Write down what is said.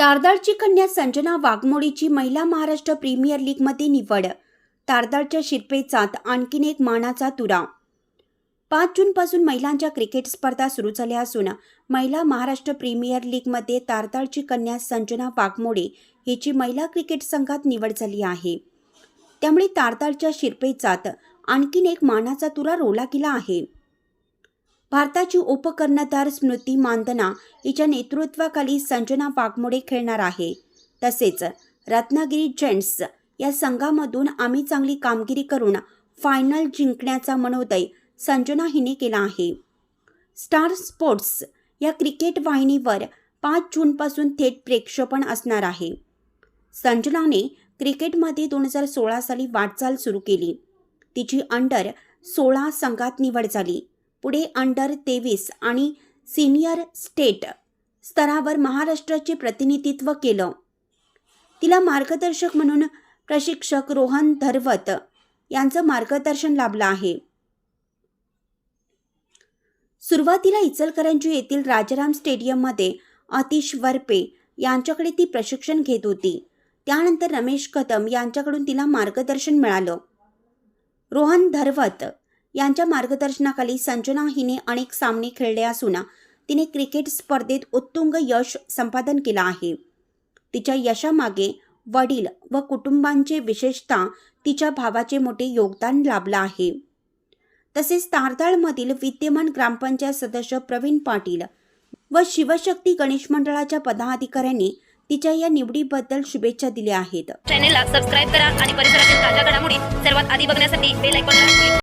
तारदाळची कन्या संजना वाघमोडीची महिला महाराष्ट्र प्रीमियर लीगमध्ये निवड. तारदाळच्या शिरपेचात आणखीन एक मानाचा तुरा पाच जूनपासून महिलांच्या क्रिकेट स्पर्धा सुरू झाल्या असून महिला महाराष्ट्र प्रीमियर लीगमध्ये तारदाळची कन्या संजना वाघमोडे हिची महिला क्रिकेट संघात निवड झाली आहे. त्यामुळे तारदाळच्या शिरपेचात आणखीन एक मानाचा तुरा रोला गेला आहे. भारताची उपकर्णधार स्मृती मानधना हिच्या नेतृत्वाखाली संजना वाघमोडे खेळणार आहे. तसेच रत्नागिरी जेंट्स या संघामधून आम्ही चांगली कामगिरी करून फायनल जिंकण्याचा मनोदय संजना हिने केला आहे. स्टार स्पोर्ट्स या क्रिकेट वाहिनीवर पाच जूनपासून थेट प्रेक्षेपण असणार आहे. संजनाने क्रिकेटमध्ये दोन हजार सोळा साली वाटचाल सुरू केली. तिची अंडर सोळा संघात निवड झाली. पुढे अंडर तेवीस आणि सिनियर स्टेट स्तरावर महाराष्ट्राचे प्रतिनिधित्व केलं. तिला मार्गदर्शक म्हणून प्रशिक्षक रोहन धरवत यांचं मार्गदर्शन लाभलं आहे. सुरुवातीला इचलकरंजी येथील राजाराम स्टेडियममध्ये अतिश वरपे यांच्याकडे ती प्रशिक्षण घेत होती. त्यानंतर रमेश कदम यांच्याकडून तिला मार्गदर्शन मिळालं. रोहन धरवत यांच्या मार्गदर्शनाखाली संजना हिने अनेक सामने खेळले असून तिने क्रिकेट स्पर्धेत उत्तुंग यश संपादन केलं आहे. तिच्या यशामागे वडील व कुटुंबांचे विशेषतः तिच्या भावाचे मोठे योगदान लाभलं आहे. तसेच तारदाळमधील विद्यमान ग्रामपंचायत सदस्य प्रवीण पाटील व शिवशक्ती गणेश मंडळाच्या पदाधिकाऱ्यांनी तिच्या या निवडीबद्दल शुभेच्छा दिल्या आहेत. चॅनेलला सबस्क्राईब करा आणि परिसरातील ताज्या घडामोडी सर्वात आधी बघण्यासाठी बेल आयकॉनला क्लिक